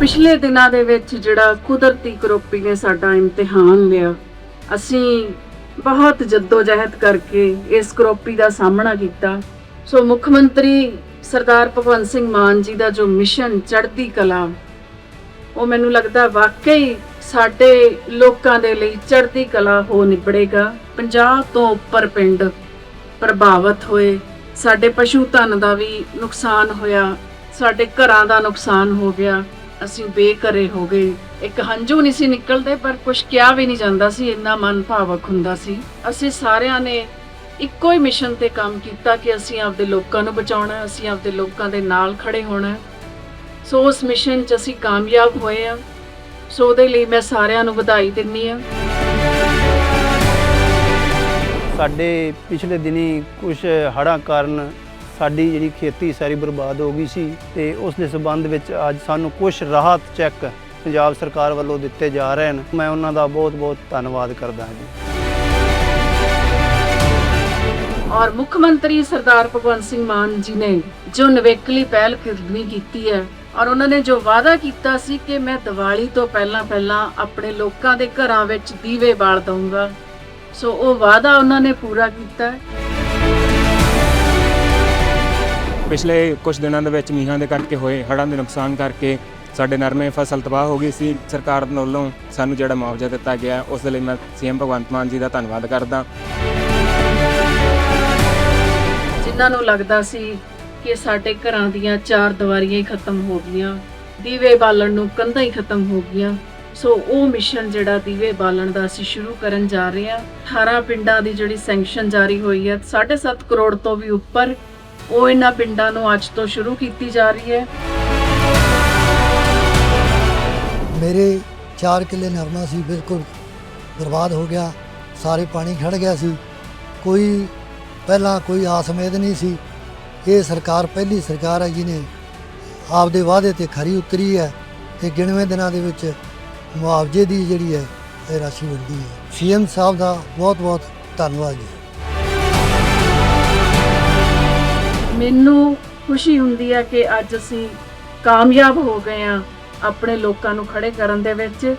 ਪਿਛਲੇ ਦਿਨਾਂ ਦੇ ਵਿੱਚ ਜਿਹੜਾ ਕੁਦਰਤੀ ਕਰੋਪੀ ਨੇ ਸਾਡਾ ਇਮਤਿਹਾਨ ਲਿਆ, ਅਸੀਂ ਬਹੁਤ ਜਹਿਦ ਕਰਕੇ ਇਸ ਕਰੋਪੀ ਦਾ ਸਾਹਮਣਾ ਕੀਤਾ। ਸੋ ਮੁੱਖ ਮੰਤਰੀ ਸਰਦਾਰ ਭਗਵੰਤ ਸਿੰਘ ਮਾਨ ਜੀ ਦਾ ਜੋ ਮਿਸ਼ਨ ਚੜ੍ਹਦੀ ਕਲਾ, ਉਹ ਮੈਨੂੰ ਲੱਗਦਾ ਵਾਕਈ ਸਾਡੇ ਲੋਕਾਂ ਦੇ ਲਈ ਚੜ੍ਹਦੀ ਕਲਾ ਹੋ ਨਿਬੜੇਗਾ। 50 ਤੋਂ ਉੱਪਰ ਪਿੰਡ ਪ੍ਰਭਾਵਿਤ ਹੋਏ, ਸਾਡੇ ਪਸ਼ੂ ਧਨ ਦਾ ਵੀ ਨੁਕਸਾਨ ਹੋਇਆ, ਸਾਡੇ ਘਰਾਂ ਦਾ ਨੁਕਸਾਨ ਹੋ ਗਿਆ। ਅਸੀਂ ਬੇਘਰੇ ਹੋ ਗਏ। ਇੱਕ ਹੰਝੂ ਨਹੀਂ ਸੀ ਨਿਕਲਦੇ, ਪਰ ਕੁਝ ਕਿਹਾ ਵੀ ਨਹੀਂ ਜਾਂਦਾ ਸੀ। ਇੰਨਾ ਮਨ ਭਾਵਕ ਹੁੰਦਾ ਸੀ। ਅਸੀਂ ਸਾਰਿਆਂ ਨੇ ਇੱਕੋ ਹੀ ਮਿਸ਼ਨ ਤੇ ਕੰਮ ਕੀਤਾ ਕਿ ਅਸੀਂ ਆਪਦੇ ਲੋਕਾਂ ਨੂੰ ਬਚਾਉਣਾ, ਅਸੀਂ ਆਪਦੇ ਲੋਕਾਂ ਦੇ ਨਾਲ ਖੜੇ ਹੋਣਾ। ਸੋ ਉਸ ਮਿਸ਼ਨ 'ਚ ਅਸੀਂ ਕਾਮਯਾਬ ਹੋਏ ਆ ਸੋ ਉਹਦੇ ਲਈ ਮੈਂ ਸਾਰਿਆਂ ਨੂੰ ਵਧਾਈ ਦਿੰਨੀ ਆ ਸਾਡੇ ਪਿਛਲੇ ਦਿਨੀ ਕੁਝ ਹੜ੍ਹਾਂ ਕਾਰਨ ਸਾਡੀ ਜਿਹੜੀ ਖੇਤੀ ਸਾਰੀ ਬਰਬਾਦ ਹੋ ਗਈ ਸੀ ਤੇ ਉਸ ਦੇ ਸਬੰਧ ਵਿੱਚ ਅੱਜ ਸਾਨੂੰ ਕੁਝ ਰਾਹਤ ਚੈੱਕ ਪੰਜਾਬ ਸਰਕਾਰ ਵੱਲੋਂ ਦਿੱਤੇ ਜਾ ਰਹੇ ਹਨ। ਮੈਂ ਉਹਨਾਂ ਦਾ ਬਹੁਤ-ਬਹੁਤ ਧੰਨਵਾਦ ਕਰਦਾ ਹਾਂ ਜੀ। ਔਰ ਮੁੱਖ ਮੰਤਰੀ ਸਰਦਾਰ ਭਗਵੰਤ ਸਿੰਘ ਮਾਨ ਜੀ ਨੇ ਜੋ ਨਵੇਕਲੀ ਪਹਿਲ ਕਦਮੀ ਕੀਤੀ ਹੈ ਔਰ ਉਹਨਾਂ ਨੇ ਜੋ ਵਾਅਦਾ ਕੀਤਾ ਸੀ ਕਿ ਮੈਂ ਦੀਵਾਲੀ ਤੋਂ ਪਹਿਲਾਂ ਪਹਿਲਾਂ ਆਪਣੇ ਲੋਕਾਂ ਦੇ ਘਰਾਂ ਵਿੱਚ ਦੀਵੇ ਬਾਲ ਦਊਂਗਾ, ਸੋ ਉਹ ਵਾਅਦਾ ਉਹਨਾਂ ਨੇ ਪੂਰਾ ਕੀਤਾ ਹੈ। ਪਿਛਲੇ ਕੁਝ ਦਿਨਾਂ ਦੇ ਵਿੱਚ ਮੀਂਹਾਂ ਦੇ ਕਰਕੇ ਹੋਏ ਹੜ੍ਹਾਂ ਦੇ ਨੁਕਸਾਨ ਕਰਕੇ ਸਾਡੇ ਨਰਮੇ ਫਸਲ ਤਬਾਹ ਹੋ ਗਈ ਸੀ। ਸਰਕਾਰ ਵੱਲੋਂ ਸਾਨੂੰ ਜਿਹੜਾ ਮੁਆਵਜ਼ਾ ਦਿੱਤਾ ਗਿਆ ਉਸ ਦੇ ਲਈ ਮੈਂ ਸੀਐਮ ਭਗਵੰਤ ਮਾਨ ਜੀ ਦਾ ਧੰਨਵਾਦ ਕਰਦਾ। ਜਿਨ੍ਹਾਂ ਨੂੰ ਲੱਗਦਾ ਸੀ ਕਿ ਸਾਡੇ ਘਰਾਂ ਦੀਆਂ ਚਾਰ ਦੀਵਾਰੀਆਂ ਹੀ ਖਤਮ ਹੋ ਗਈਆਂ, ਦੀਵੇ ਬਾਲਣ ਨੂੰ ਕੰਧਾਂ ਹੀ ਖਤਮ ਹੋ ਗਈਆਂ, ਸੋ ਉਹ ਮਿਸ਼ਨ ਜਿਹੜਾ ਦੀਵੇ ਬਾਲਣ ਦਾ ਅਸੀਂ ਸ਼ੁਰੂ ਕਰਨ ਜਾ ਰਹੇ ਹਾਂ। 18 ਪਿੰਡਾਂ ਦੀ ਜਿਹੜੀ ਸੈਂਕਸ਼ਨ ਜਾਰੀ ਹੋਈ ਹੈ 7.5 ਕਰੋੜ ਤੋਂ ਵੀ ਉੱਪਰ ਉਹ ਇਹਨਾਂ ਪਿੰਡਾਂ ਨੂੰ ਅੱਜ ਤੋਂ ਸ਼ੁਰੂ ਕੀਤੀ ਜਾ ਰਹੀ ਹੈ। ਮੇਰੇ 4 ਕਿੱਲੇ ਨਰਮਾ ਸੀ, ਬਿਲਕੁਲ ਬਰਬਾਦ ਹੋ ਗਿਆ, ਸਾਰੇ ਪਾਣੀ ਖੜ ਗਿਆ ਸੀ। ਕੋਈ ਪਹਿਲਾਂ ਕੋਈ ਆਸ ਉਮੀਦ ਨਹੀਂ ਸੀ। ਇਹ ਸਰਕਾਰ, ਪਹਿਲੀ ਸਰਕਾਰ ਹੈ ਜਿਹਨੇ ਆਪਦੇ ਵਾਅਦੇ ਤੇ ਖਰੀ ਉਤਰੀ ਹੈ ਤੇ ਗਿਣਵੇਂ ਦਿਨਾਂ ਦੇ ਵਿੱਚ ਮੁਆਵਜ਼ੇ ਦੀ ਜਿਹੜੀ ਹੈ, ਇਹ ਰਾਸ਼ੀ ਮਿਲਦੀ ਹੈ। ਸੀਐਮ ਸਾਹਿਬ ਦਾ ਬਹੁਤ ਬਹੁਤ ਧੰਨਵਾਦ ਜੀ। ਮੈਨੂੰ ਖੁਸ਼ੀ ਹੁੰਦੀ ਹੈ ਕਿ ਅੱਜ ਅਸੀਂ ਕਾਮਯਾਬ ਹੋ ਗਏ ਹਾਂ ਆਪਣੇ ਲੋਕਾਂ ਨੂੰ ਖੜੇ ਕਰਨ ਦੇ ਵਿੱਚ।